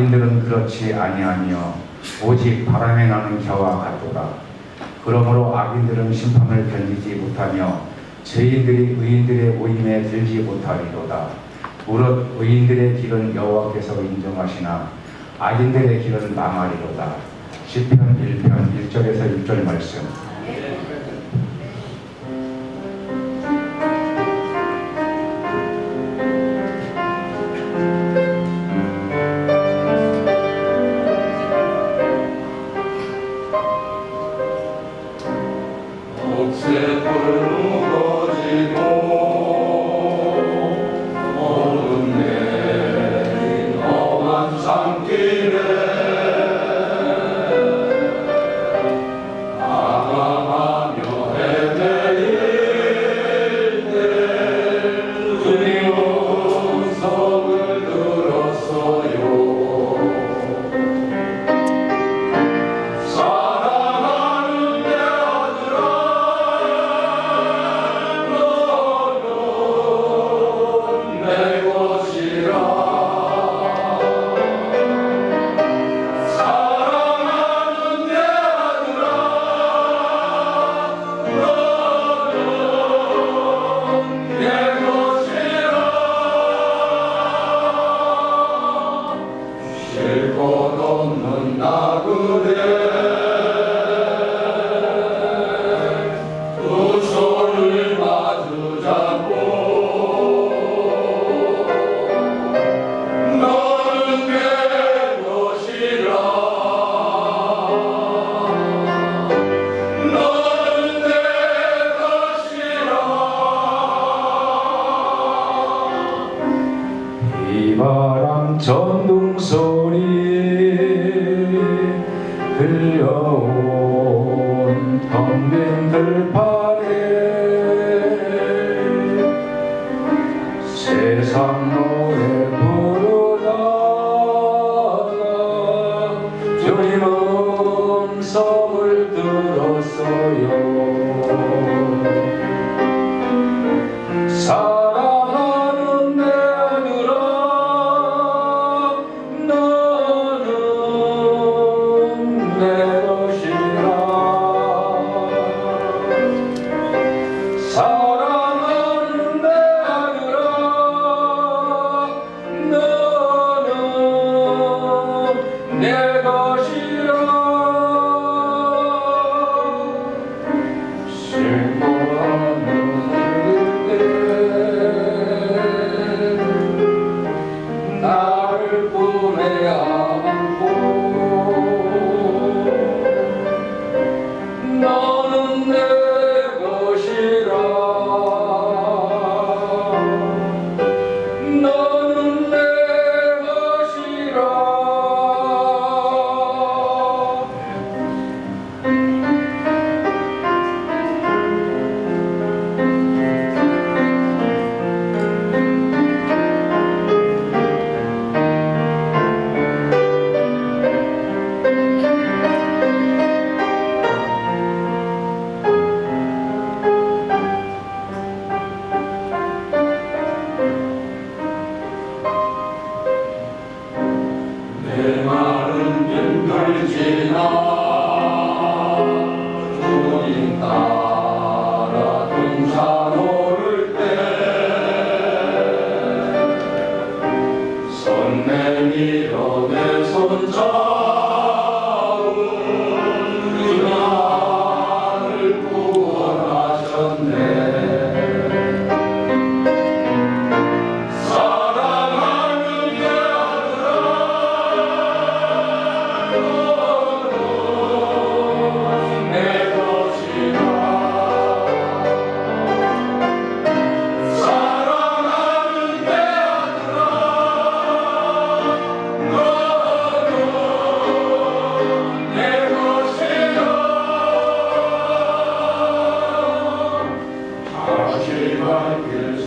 인들은 그렇지 아니하며 오직 바람에 나는 겨와 같도다. 그러므로 악인들은 심판을 견디지 못하며 죄인들이 의인들의 모임에 들지 못하리로다. 무릇 의인들의 길은 여호와께서 인정하시나 악인들의 길은 망하리로다. 시편 1편 1절에서 6절 말씀. 바람 전동 소리 들려 No. Shema